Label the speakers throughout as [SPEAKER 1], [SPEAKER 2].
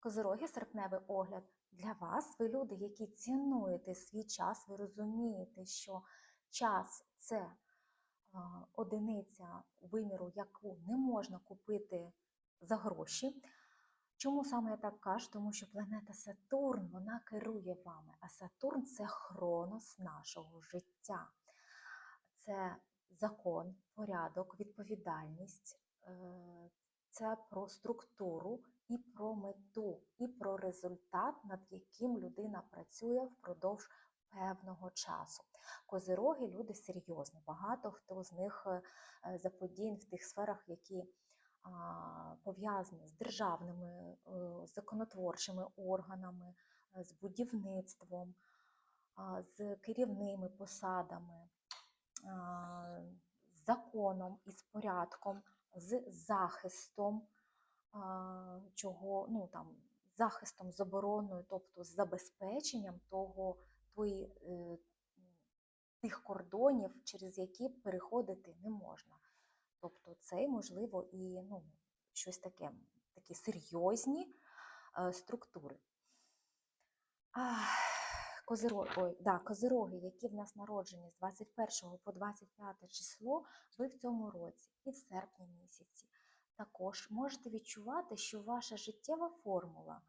[SPEAKER 1] Козироги, серпневий огляд для вас. Ви люди, які цінуєте свій час, ви розумієте, що час це одиниця виміру, яку не можна купити за гроші. Чому саме я так кажу? Тому що планета Сатурн вона керує вами, а Сатурн це хронос нашого життя. Це закон, порядок, відповідальність, е, це про структуру і про мету, і про результат, над яким людина працює впродовж певного часу. Козироги люди серйозні. Багато хто з них е, е, заподіян в тих сферах, які пов'язані з державними, е, законотворчими органами, з будівництвом, з керівними посадами, з законом і з порядком, з захистом чого, ну там, захистом, забороною, тобто з забезпеченням того, тої, е, тих кордонів, через які переходити не можна. Тобто це, можливо, і ну, щось таке, такі серйозні е, структури. Козироги, ой, да, козироги, які в нас народжені з 21 по 25 число, ви в цьому році і в серпні місяці. Також можете відчувати, що ваша життєва формула,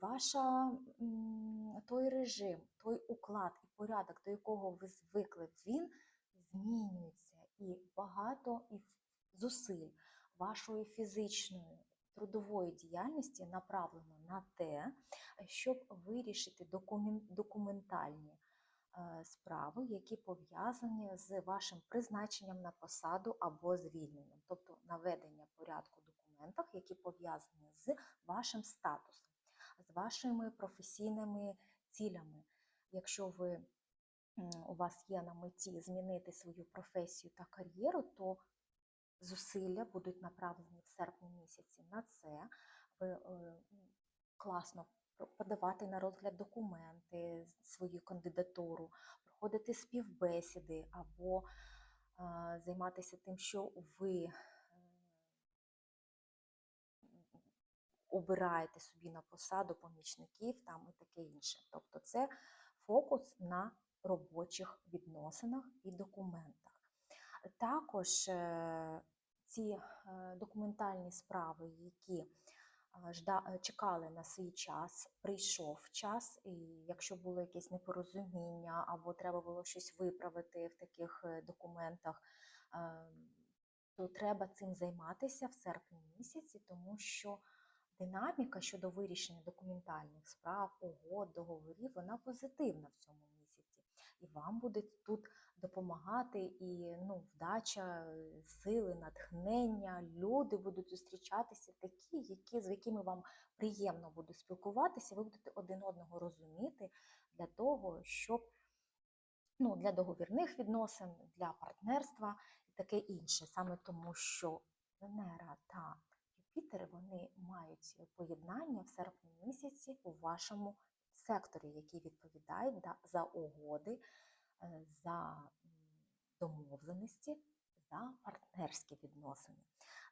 [SPEAKER 1] ваша, той режим, той уклад і порядок, до якого ви звикли, він змінюється. І багато і зусиль вашої фізичної трудової діяльності направлено на те, щоб вирішити документальні е, справи, які пов'язані з вашим призначенням на посаду або звільненням, тобто наведення порядку в документах, які пов'язані з вашим статусом, з вашими професійними цілями. Якщо ви у вас є на меті змінити свою професію та кар'єру, то зусилля будуть направлені в серпні місяці на це. Ви е, класно подавати на розгляд документи, свою кандидатуру, проходити співбесіди або е, займатися тим, що ви е, обираєте собі на посаду помічників там і таке інше. Тобто це фокус на робочих відносинах і документах. Також е, ці е, документальні справи, які е, чекали на свій час, прийшов час, і якщо було якесь непорозуміння або треба було щось виправити в таких документах, е, то треба цим займатися в серпні місяці, тому що динаміка щодо вирішення документальних справ, угод, договорів, вона позитивна в цьому. І вам буде тут допомагати і ну, вдача, е, сили, натхнення, люди будуть зустрічатися такі, які, з якими вам приємно буде спілкуватися, ви будете один одного розуміти для того, щоб ну, для договірних відносин, для партнерства і таке інше. Саме тому, що Венера та Юпітер вони мають поєднання в серпні місяці у вашому секторі, який відповідає да- за угоди, е, за домовленості, за партнерські відносини.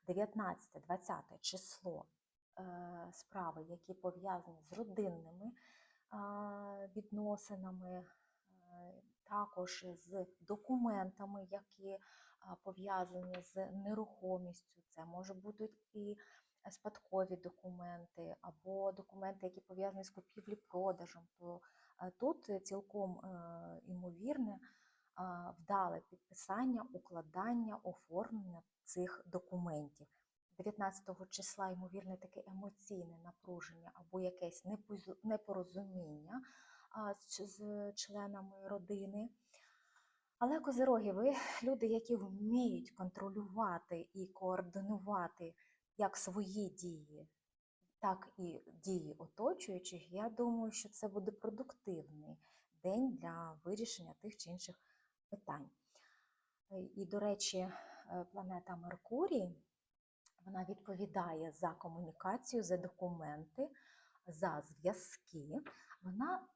[SPEAKER 1] 19-20 число е, справи, які пов'язані з родинними відносинами, е, також з документами, які пов'язані з нерухомістю. Це може бути і спадкові документи, або документи, які пов'язані з купівлі-продажем. То е, тут цілком е, імовірне вдале підписання, укладання, оформлення цих документів. 19 числа, ймовірне, таке емоційне напруження або якесь непорозуміння з членами родини. Але козироги, ви люди, які вміють контролювати і координувати як свої дії, так і дії оточуючих. Я думаю, що це буде продуктивний день для вирішення тих чи інших питань. Е, І, до речі, е, планета Меркурій вона відповідає за комунікацію, за документи, за зв'язки. Вона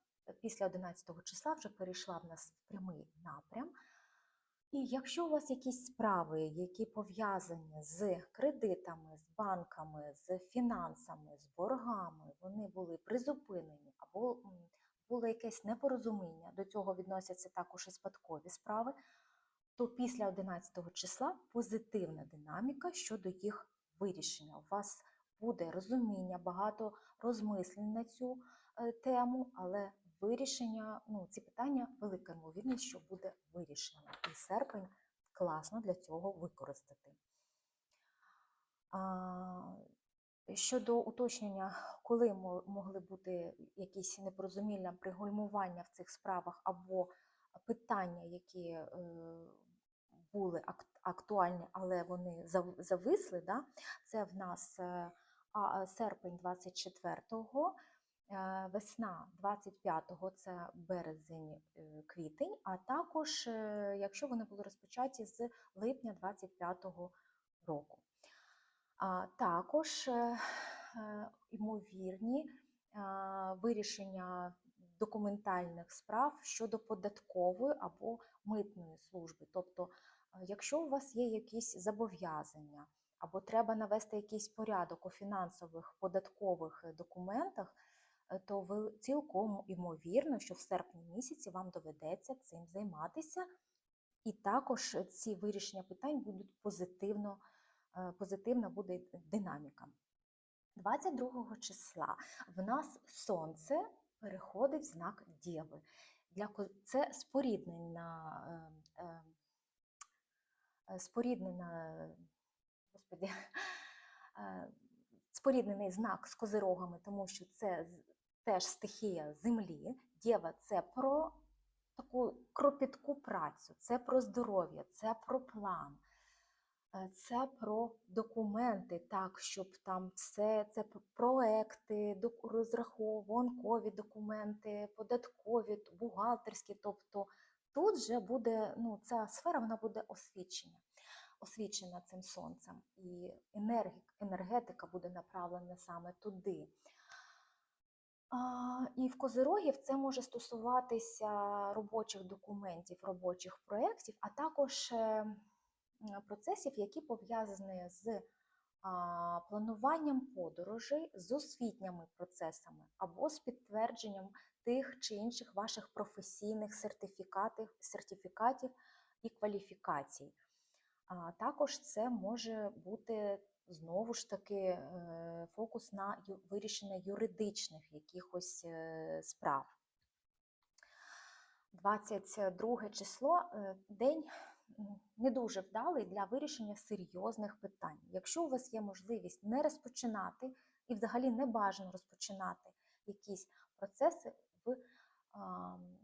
[SPEAKER 1] після 11 числа вже перейшла в нас в прямий напрям. І якщо у вас якісь справи, які пов'язані з кредитами, з банками, з фінансами, з боргами, вони були призупинені або було якесь непорозуміння, до цього відносяться також і спадкові справи, то після 11 числа позитивна динаміка щодо їх вирішення. У вас буде розуміння, багато розмислень на цю е, тему, але вирішення, ну, ці питання велика ймовірність, що буде вирішено. І серпень класно для цього використати. А, Щодо уточнення, коли могли бути якісь непорозуміння, пригальмування в цих справах або питання, які е, були актуальні, але вони зависли, да? це в нас е, серпень 24-го, е, весна 25-го, це березень, е, а також, е, якщо вони були розпочаті з липня 25-го року. А також е, е, ймовірні е, вирішення документальних справ щодо податкової або митної служби. Тобто, е, якщо у вас є якісь зобов'язання, або треба навести якийсь порядок у фінансових податкових е, документах, е, то ви цілком ймовірно, що в серпні місяці вам доведеться цим займатися, і також ці вирішення питань будуть позитивно е, позитивна буде динаміка. 22 числа в нас сонце переходить в знак Дєви. Для це споріднена, е, е, споріднена, господи, споріднений знак з козирогами, тому що це теж стихія землі. Дєва це про таку кропітку працю, це про здоров'я, це про план. Е, Це про документи, так, щоб там все це проекти, розрахункові документи, податкові, бухгалтерські. Тобто тут вже буде, ну, ця сфера вона буде освічена, освічена цим сонцем, і енергетика буде направлена саме туди. І в козирогів це може стосуватися робочих документів, робочих проєктів, а також е, процесів, які пов'язані з плануванням подорожей, з освітніми процесами або з підтвердженням тих чи інших ваших професійних сертифікатів, сертифікатів і кваліфікацій. Також це може бути знову ж таки е, фокус на вирішення юридичних якихось е, справ. 22 число е, день не дуже вдалий для вирішення серйозних питань. Якщо у вас є можливість не розпочинати і взагалі не бажано розпочинати якісь процеси в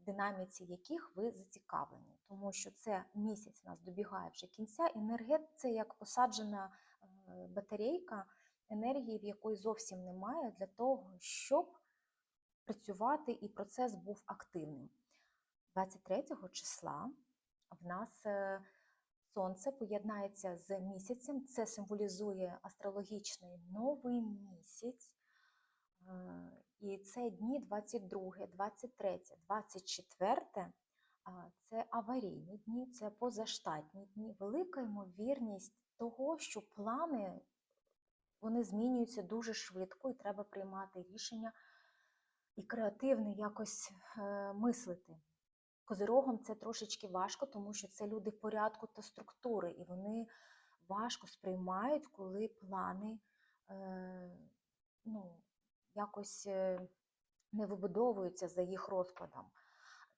[SPEAKER 1] динаміці яких ви зацікавлені, тому що це місяць нас добігає вже кінця. Енергет це як посаджена батарейка енергії, в якої зовсім немає для того, щоб працювати і процес був активним. 23 числа в нас е, сонце поєднається з місяцем. Це символізує астрологічний новий місяць. Е, І це дні 22, 23, 24 а, це аварійні дні, це позаштатні дні. Велика ймовірність того, що плани вони змінюються дуже швидко, і треба приймати рішення і креативно якось е, мислити. Козирогам це трошечки важко, тому що це люди порядку та структури, і вони важко сприймають, коли плани е, ну, якось е, не вибудовуються за їх розкладом.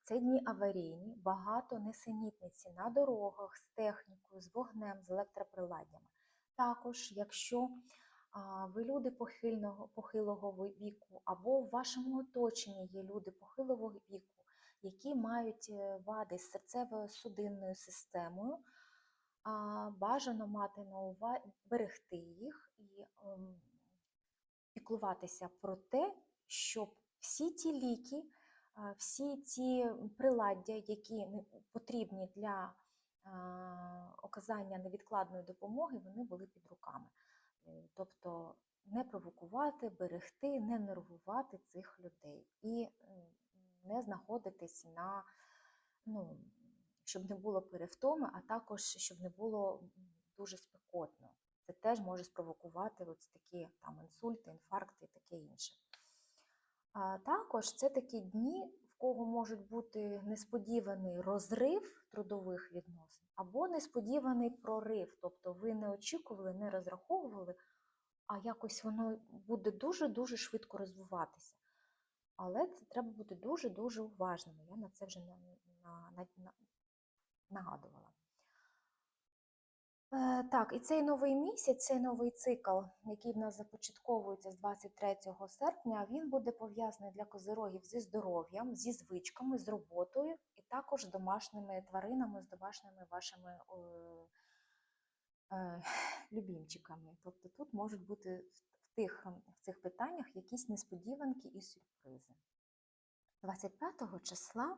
[SPEAKER 1] Це дні аварійні, багато несенітниці на дорогах з технікою, з вогнем, з електроприладдями. Також, якщо ви люди похильного, похилого віку, або в вашому оточенні є люди похилого віку, які мають е, вади з серцево-судинною системою, бажано мати на увазі берегти їх і ем, піклуватися про те, щоб всі ті ліки, всі ті приладдя, які потрібні для оказання невідкладної допомоги, вони були під руками. Е, Тобто не провокувати, берегти, не нервувати цих людей і не знаходитись на ну, щоб не було перевтоми, а також щоб не було дуже спекотно. Це теж може спровокувати ось такі там інсульти, інфаркти і таке інше. Також це такі дні, в кого можуть бути несподіваний розрив трудових відносин або несподіваний прорив. Тобто ви не очікували, не розраховували, а якось воно буде дуже-дуже швидко розвиватися. Але це треба бути дуже-дуже уважними. Я на це вже на, на, на, нагадувала. Е, Так, і цей новий місяць, цей новий цикл, який в нас започатковується з 23 серпня, він буде пов'язаний для козирогів зі здоров'ям, зі звичками, з роботою і також з домашніми тваринами, з домашніми вашими е, е, любімчиками. Тобто тут можуть бути в, тих, в цих питаннях якісь несподіванки і сюрпризи. 25 числа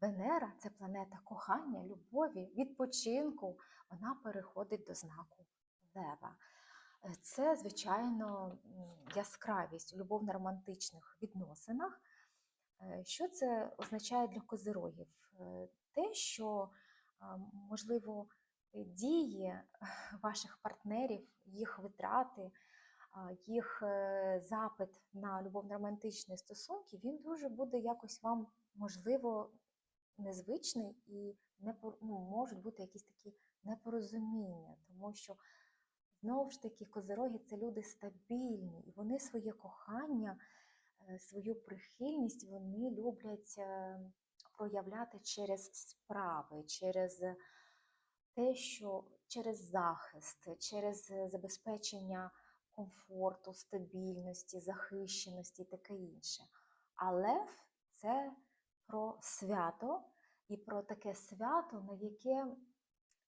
[SPEAKER 1] Венера це планета кохання, любові, відпочинку. Вона переходить до знаку Лева. Е, Це, звичайно, яскравість у любовно-романтичних відносинах. Е, Що це означає для козирогів? Е, Те, що, можливо, дії ваших партнерів, їх витрати, їх запит на любовно-романтичні стосунки, він дуже буде якось вам, можливо, незвичний і не ну, можуть бути якісь такі непорозуміння, тому що знову ж таки козироги це люди стабільні, і вони своє кохання, е, свою прихильність вони люблять е, проявляти через справи, через те, що через захист, через забезпечення комфорту, стабільності, захищеності і таке інше. А лев це про свято і про таке свято, на яке,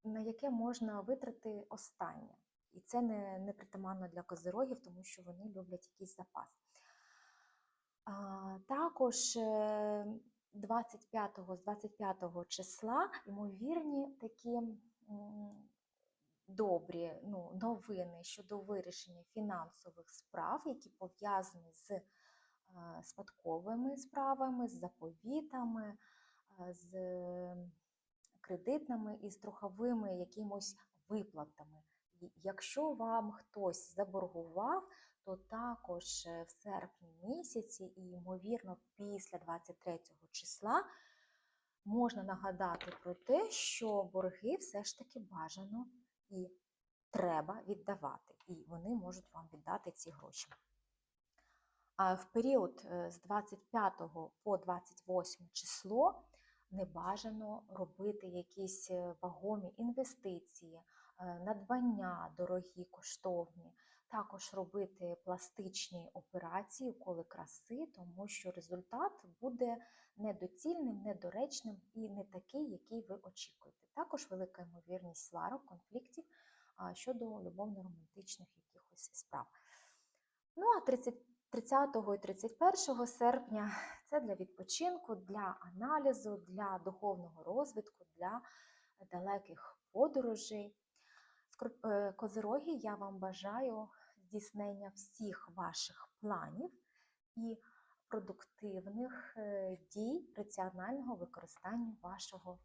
[SPEAKER 1] на яке можна витрати останнє. І це не, не притаманно для козирогів, тому що вони люблять якийсь запас. А, також е, 25 з 25 числа ймовірні такі добрі ну, новини щодо вирішення фінансових справ, які пов'язані з е, спадковими справами, з заповітами, з кредитними і страховими якимось виплатами. І Якщо вам хтось заборгував, то також е, в серпні місяці і, ймовірно, після 23 числа можна нагадати про те, що борги все ж таки бажано і треба віддавати, і вони можуть вам віддати ці гроші. В період е, з 25 по 28 число не бажано робити якісь е, вагомі інвестиції, е, надбання дорогі, коштовні, також робити пластичні операції, уколи краси, тому що результат буде недоцільним, недоречним і не такий, який ви очікуєте. Також велика ймовірність сварок, конфліктів щодо любовно-романтичних якихось справ. Ну а 30 30 і 31 серпня це для відпочинку, для аналізу, для духовного розвитку, для далеких подорожей. Е, Козироги, я вам бажаю здійснення всіх ваших планів і продуктивних е, дій раціонального використання вашого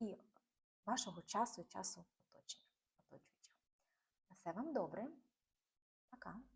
[SPEAKER 1] і вашого часу часу оточення. На все вам добре. Пока.